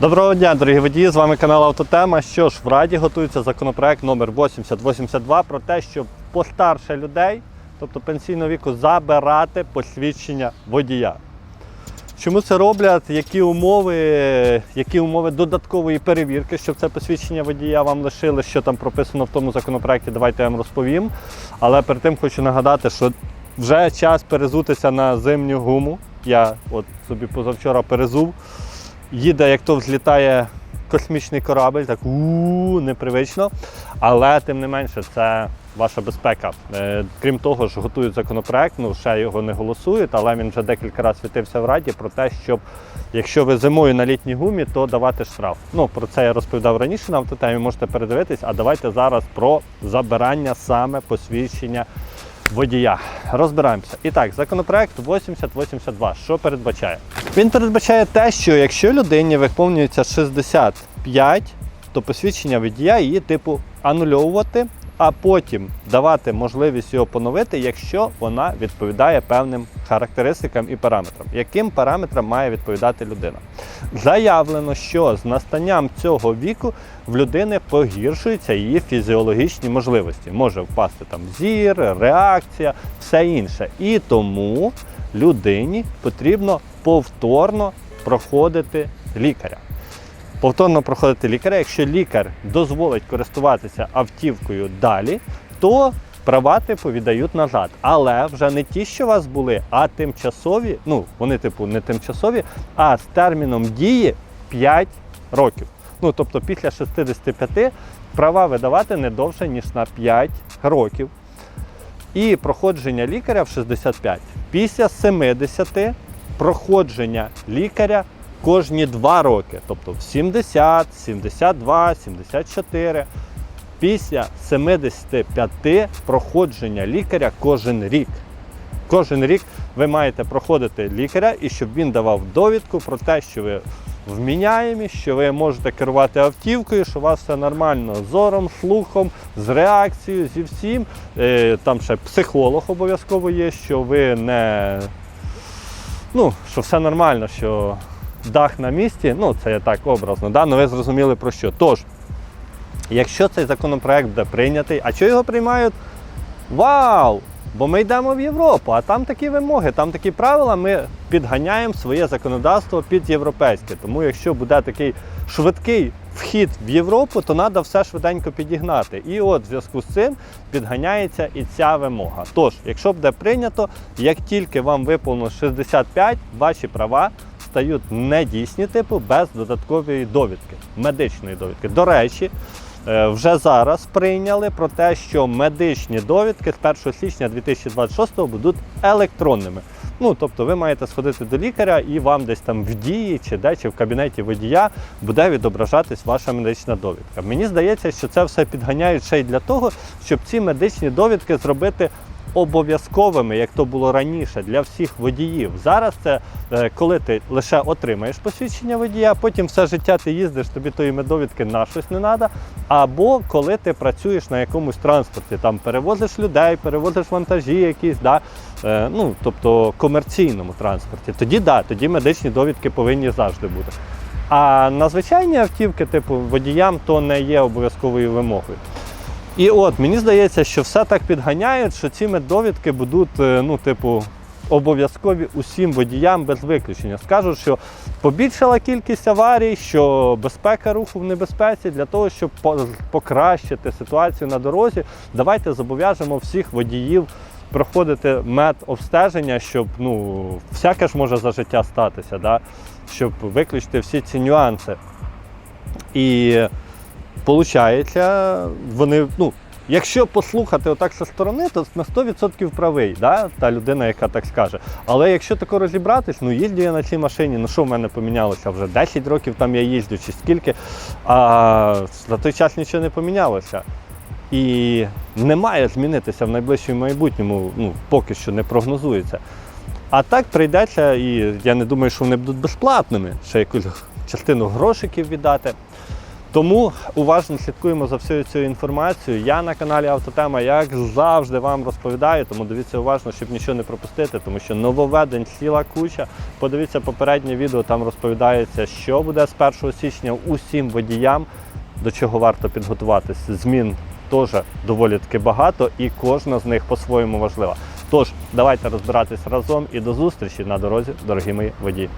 Доброго дня, дорогі водії! З вами канал Автотема. Що ж, в Раді готується законопроект номер 8082 про те, щоб постарше людей, тобто пенсійного віку, забирати посвідчення водія. Чому це роблять? Які умови, які умови додаткової перевірки, щоб це посвідчення водія вам лишили, що там прописано в тому законопроекті, давайте я вам розповім. Але перед тим хочу нагадати, що вже час перезутися на зимню гуму. Я от собі позавчора перезув. Їде, як то взлітає космічний корабль, так у непривично. Але тим не менше, це ваша безпека. Е, Крім того ж, готують законопроект, ну ще його не голосують, але він вже декілька разів світився в Раді про те, щоб якщо ви зимою на літній гумі, то давати штраф. Ну про це я розповідав раніше на автотемі, можете передивитись. А давайте зараз про забирання саме посвідчення водія. Розбираємося. І так, законопроект 8082. Що передбачає? Він передбачає те, що якщо людині виповнюється 65, то посвідчення водія її типу анульовувати, а потім давати можливість його поновити, якщо вона відповідає певним характеристикам і параметрам. Яким параметрам має відповідати людина? Заявлено, що з настанням цього віку в людини погіршуються її фізіологічні можливості. Може впасти там зір, реакція, все інше. І тому людині потрібно повторно проходити лікаря. Повторно проходити лікаря. Якщо лікар дозволить користуватися автівкою далі, то права типу віддають назад. Але вже не ті, що у вас були, а тимчасові. Ну, вони, типу, не тимчасові, а з терміном дії 5 років. Ну, тобто після 65 права видавати не довше, ніж на 5 років. І проходження лікаря в 65. Після 70 проходження лікаря кожні 2 роки, тобто в 70, 72, 74. Після 75 проходження лікаря кожен рік. Кожен рік ви маєте проходити лікаря і щоб він давав довідку про те, що ви вміняємі, що ви можете керувати автівкою, що у вас все нормально з зором, слухом, з реакцією, зі всім. Е, Там ще психолог обов'язково є, що ви не. Ну, що все нормально, що дах на місці, ну це я так образно, да? але ви зрозуміли про що. Тож, якщо цей законопроект буде прийнятий, а що його приймають? Вау! Бо ми йдемо в Європу, а там такі вимоги, там такі правила, ми підганяємо своє законодавство під європейське. Тому якщо буде такий швидкий вхід в Європу, то треба все швиденько підігнати. І от в зв'язку з цим підганяється і ця вимога. Тож, якщо буде прийнято, як тільки вам виповнилось 65, ваші права стають недійсні, типу, без додаткової довідки, медичної довідки. До речі, Е, вже зараз прийняли про те, що медичні довідки з 1 січня 2026 будуть електронними. Ну, тобто ви маєте сходити до лікаря і вам десь там в дії чи де, чи в кабінеті водія буде відображатись ваша медична довідка. Мені здається, що це все підганяють ще й для того, щоб ці медичні довідки зробити обов'язковими, як то було раніше, для всіх водіїв. Зараз це е, коли ти лише отримаєш посвідчення водія, потім все життя ти їздиш, тобі тої медовідки на щось не треба. Або коли ти працюєш на якомусь транспорті, там перевозиш людей, перевозиш вантажі якісь, да, е, ну, тобто комерційному транспорті, тоді да, тоді медичні довідки повинні завжди бути. А на звичайні автівки, типу водіям, то не є обов'язковою вимогою. І от мені здається, що все так підганяють, що ці меддовідки будуть, е, ну, типу, обов'язкові усім водіям без виключення. Скажуть, що побільшала кількість аварій, що безпека руху в небезпеці для того, щоб покращити ситуацію на дорозі. Давайте зобов'яжемо всіх водіїв проходити медобстеження, щоб ну, всяке ж може за життя статися, да? щоб виключити всі ці нюанси. І Получається, вони, ну, якщо послухати отак зі сторони, то на 100% правий, да? та людина, яка так скаже. Але якщо тако розібратись, ну їздю я на цій машині, ну що в мене помінялося? Вже 10 років там я їздю, чи скільки, а за той час нічого не помінялося. І не має змінитися в найближчому майбутньому, ну, поки що не прогнозується. А так прийдеться, і я не думаю, що вони будуть безплатними, ще якусь частину грошиків віддати. Тому уважно слідкуємо за всією цією інформацією. Я на каналі Автотема, як завжди, вам розповідаю, тому дивіться уважно, щоб нічого не пропустити, тому що нововведень ціла куча. Подивіться попереднє відео, там розповідається, що буде з 1 січня усім водіям, до чого варто підготуватись. Змін теж доволі таки багато, і кожна з них по-своєму важлива. Тож, давайте розбиратись разом і до зустрічі на дорозі, дорогі мої водії.